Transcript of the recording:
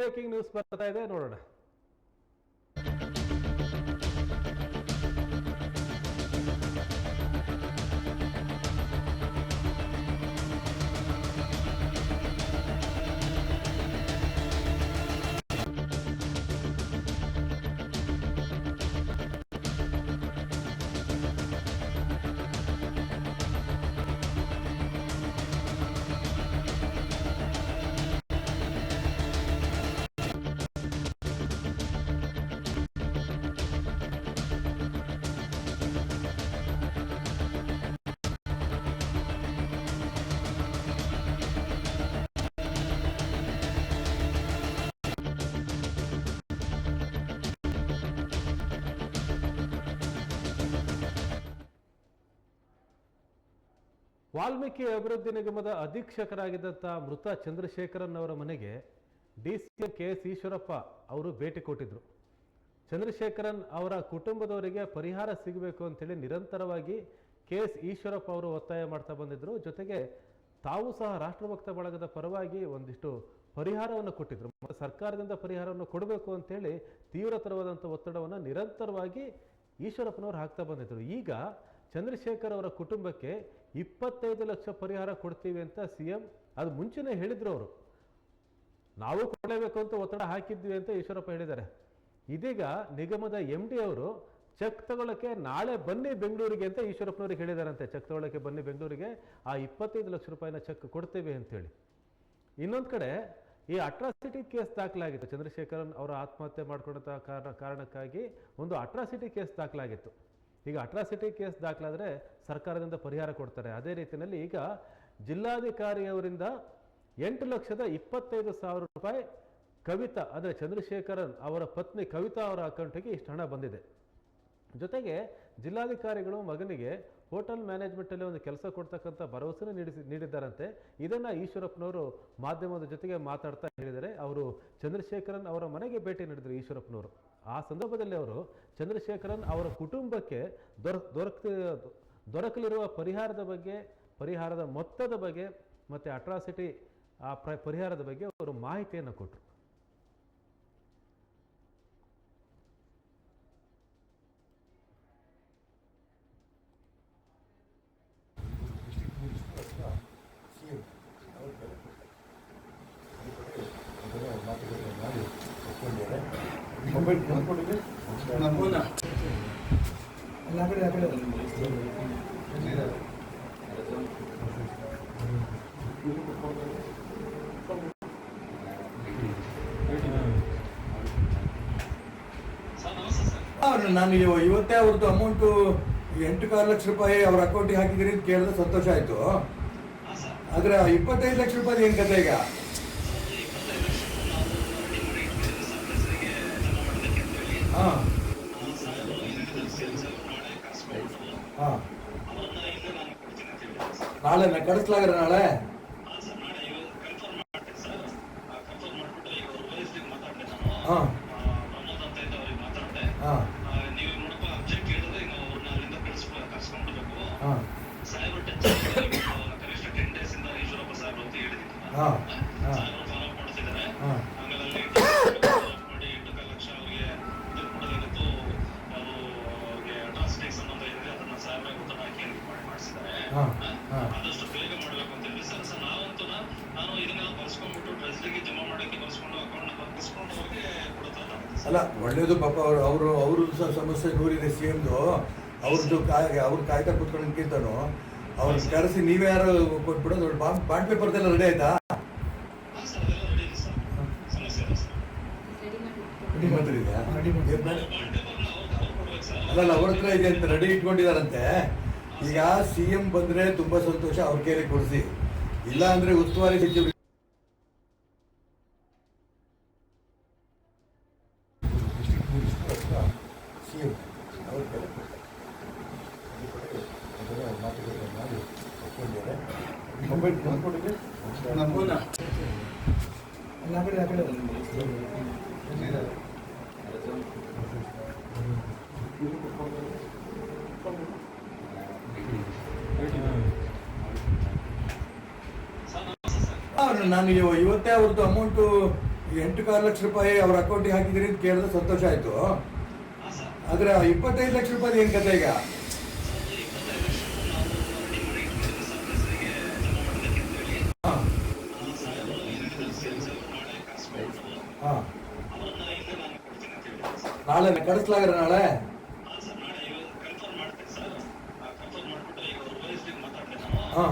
Breaking news ಬರ್ತಾ ಇದೆ ನೋಡೋಣ ವಾಲ್ಮೀಕಿ ಅಭಿವೃದ್ಧಿ ನಿಗಮದ ಅಧೀಕ್ಷಕರಾಗಿದ್ದಂಥ ಮೃತ ಚಂದ್ರಶೇಖರನ್ ಅವರ ಮನೆಗೆ D C K S Eshwarappa ಅವರು ಭೇಟಿ ಕೊಟ್ಟಿದ್ದರು ಚಂದ್ರಶೇಖರನ್ ಅವರ ಕುಟುಂಬದವರಿಗೆ ಪರಿಹಾರ ಸಿಗಬೇಕು ಅಂತೇಳಿ ನಿರಂತರವಾಗಿ ಕೆ ಎಸ್ ಈಶ್ವರಪ್ಪ ಅವರು ಒತ್ತಾಯ ಮಾಡ್ತಾ ಬಂದಿದ್ದರು ಜೊತೆಗೆ ತಾವು ಸಹ ರಾಷ್ಟ್ರಭಕ್ತ ಬಳಗದ ಪರವಾಗಿ ಒಂದಿಷ್ಟು ಪರಿಹಾರವನ್ನು ಕೊಟ್ಟಿದ್ದರು ಸರ್ಕಾರದಿಂದ ಪರಿಹಾರವನ್ನು ಕೊಡಬೇಕು ಅಂತೇಳಿ ತೀವ್ರತರವಾದಂಥ ಒತ್ತಡವನ್ನು ನಿರಂತರವಾಗಿ ಈಶ್ವರಪ್ಪನವರು ಹಾಕ್ತಾ ಬಂದಿದ್ದರು ಈಗ ಚಂದ್ರಶೇಖರ್ ಅವರ ಕುಟುಂಬಕ್ಕೆ ಇಪ್ಪತ್ತೈದು ಲಕ್ಷ ಪರಿಹಾರ ಕೊಡ್ತೀವಿ ಅಂತ ಸಿ ಎಂ ಅದು ಮುಂಚೆನೇ ಹೇಳಿದ್ರು ಅವರು. ನಾವು ಕೊಡಲೇಬೇಕು ಅಂತ ಒತ್ತಡ ಹಾಕಿದ್ವಿ ಅಂತ ಈಶ್ವರಪ್ಪ ಹೇಳಿದ್ದಾರೆ. ಇದೀಗ ನಿಗಮದ ಎಂ ಡಿ ಅವರು ಚೆಕ್ ತಗೊಳ್ಳೋಕ್ಕೆ ನಾಳೆ ಬನ್ನಿ ಬೆಂಗಳೂರಿಗೆ ಅಂತ ಈಶ್ವರಪ್ಪನವ್ರಿಗೆ ಹೇಳಿದಾರಂತೆ. ಚೆಕ್ ತಗೊಳ್ಳೋಕ್ಕೆ ಬನ್ನಿ ಬೆಂಗಳೂರಿಗೆ ಆ ಇಪ್ಪತ್ತೈದು ಲಕ್ಷ ರೂಪಾಯಿನ ಚೆಕ್ ಕೊಡ್ತೇವೆ ಅಂತೇಳಿ. ಇನ್ನೊಂದು ಕಡೆ ಈ ಅಟ್ರಾಸಿಟಿ ಕೇಸ್ ದಾಖಲಾಗಿತ್ತು. ಚಂದ್ರಶೇಖರನ್ ಅವರ ಆತ್ಮಹತ್ಯೆ ಮಾಡ್ಕೊಂಡಂತಹ ಕಾರಣ ಕಾರಣಕ್ಕಾಗಿ ಒಂದು ಅಟ್ರಾಸಿಟಿ ಕೇಸ್ ದಾಖಲಾಗಿತ್ತು. ಈಗ ಅಟ್ರಾಸಿಟಿ ಕೇಸ್ ದಾಖಲಾದರೆ ಸರ್ಕಾರದಿಂದ ಪರಿಹಾರ ಕೊಡ್ತಾರೆ. ಅದೇ ರೀತಿಯಲ್ಲಿ ಈಗ ಜಿಲ್ಲಾಧಿಕಾರಿಯವರಿಂದ ಎಂಟು ಲಕ್ಷದ ಇಪ್ಪತ್ತೈದು ಸಾವಿರ ರೂಪಾಯಿ ಕವಿತಾ ಅಂದರೆ ಚಂದ್ರಶೇಖರನ್ ಅವರ ಪತ್ನಿ ಕವಿತಾ ಅವರ ಅಕೌಂಟಿಗೆ ಇಷ್ಟು ಹಣ ಬಂದಿದೆ. ಜೊತೆಗೆ ಜಿಲ್ಲಾಧಿಕಾರಿಗಳು ಮಗನಿಗೆ ಹೋಟೆಲ್ ಮ್ಯಾನೇಜ್ಮೆಂಟಲ್ಲಿ ಒಂದು ಕೆಲಸ ಕೊಡ್ತಕ್ಕಂಥ ಭರವಸೆ ನೀಡಿಸಿ ನೀಡಿದ್ದಾರಂತೆ. ಇದನ್ನು ಈಶ್ವರಪ್ಪನವರು ಮಾಧ್ಯಮದ ಜೊತೆಗೆ ಮಾತಾಡ್ತಾ ಹೇಳಿದರೆ ಅವರು ಚಂದ್ರಶೇಖರನ್ ಅವರ ಮನೆಗೆ ಭೇಟಿ ನೀಡಿದರು ಈಶ್ವರಪ್ಪನವರು. ಆ ಸಂದರ್ಭದಲ್ಲಿ ಅವರು ಚಂದ್ರಶೇಖರನ್ ಅವರ ಕುಟುಂಬಕ್ಕೆ ದೊರ ದೊರಕ ದೊರಕಲಿರುವ ಪರಿಹಾರದ ಬಗ್ಗೆ, ಪರಿಹಾರದ ಮೊತ್ತದ ಬಗ್ಗೆ ಮತ್ತು ಅಟ್ರಾಸಿಟಿ ಆ ಪ್ರ ಪರಿಹಾರದ ಬಗ್ಗೆ ಅವರು ಮಾಹಿತಿಯನ್ನು ಕೊಟ್ಟರು ಕಡೆ ಅವ್ರು ನಾನು ಇವ- ಇವತ್ತೇ ಅವ್ರದ್ದು ಅಮೌಂಟು ಎಂಟು ಕಾಲು ಲಕ್ಷ ರೂಪಾಯಿ ಅವ್ರ ಅಕೌಂಟಿಗೆ ಹಾಕಿದ್ರಿ ಅಂತ ಕೇಳಿದ್ರೆ ಸಂತೋಷ ಆಯ್ತು. ಆದರೆ ಇಪ್ಪತ್ತೈದು ಲಕ್ಷ ರೂಪಾಯಿ ಏನು ಕತೆ ಈಗ? ನಾಳೆ ನಾ ಕಳಿಸ್ಲಾಗ್ರ ನಾಳೆ ಹಾ ಹಾ ಹಾ ಹಾ ಹಾ ಹಾ ಅಲ್ಲ ಒಳ್ಳೇದು ಪಾಪ ಅವರು ಅವರು ಅವರು ಸಹ ಸಮಸ್ಯೆ ದೂರಿದೆ ಸಿ ಎಮ್ದು. ಅವ್ರದ್ದು ಕಾಯ್ ಅವ್ರ ಕಾಯ್ತಾ ಕೇಳ್ತಾನೋ. ಅವ್ರನ್ನ ಕರೆಸಿ ನೀವೇ ಯಾರು ಕೊಟ್ಬಿಡೋದು? ಬಾಂಡ್ ಬಾಂಡ್ ಪೇಪರ್ದೆಲ್ಲ ರೆಡಿ ಆಯ್ತಾ? ಅಲ್ಲ ಅಲ್ಲ ರೆಡಿ ಸರ್ ಸಮಸ್ಯೆ ಸರ್ ರೆಡಿ ಮಾಡಿದ್ಯಾ ಬಾಂಡ್ ಪೇಪರ್ನ ಅವ್ರು ಅವ್ರು ಕೊಡ್ಬೇಕು ಸರ್ ಅಲ್ಲಲ್ಲ ಅವ್ರ ಹತ್ರ ಇದೆ ಅಂತ ರೆಡಿ ಇಟ್ಕೊಂಡಿದಾರಂತೆ. ಈಗ ಸಿ ಎಂ ಬಂದ್ರೆ ತುಂಬಾ ಸಂತೋಷ ಅವ್ರ ಕೇಳಿ ಕೊಡಿಸಿ. ಇಲ್ಲ ಅಂದ್ರೆ ಉಸ್ತುವಾರಿ ಸಚಿವರು ಎಲ್ಲ ಕಡೆ ಆ ಕಡೆ ಸರ್ ಸರ್ ಅವ್ರು ನಾನು ಇವ- ಇವತ್ತೇ ಅವ್ರದ್ದು ಅಮೌಂಟು ಎಂಟು ಕಾಲು ಲಕ್ಷ ರೂಪಾಯಿ ಅವ್ರ ಅಕೌಂಟಿಗೆ ಹಾಕಿದ್ರಿ ಅಂತ ಕೇಳಿದ್ರೆ ಸಂತೋಷ ಆಯ್ತು. ಆದ್ರೆ ಇಪ್ಪತ್ತೈದು ಲಕ್ಷ ರೂಪಾಯಿ ಏನು ಕತೆ ಈಗ? ಮಾತಾಡ್ತೀನಿ ನಾನು ಹಾ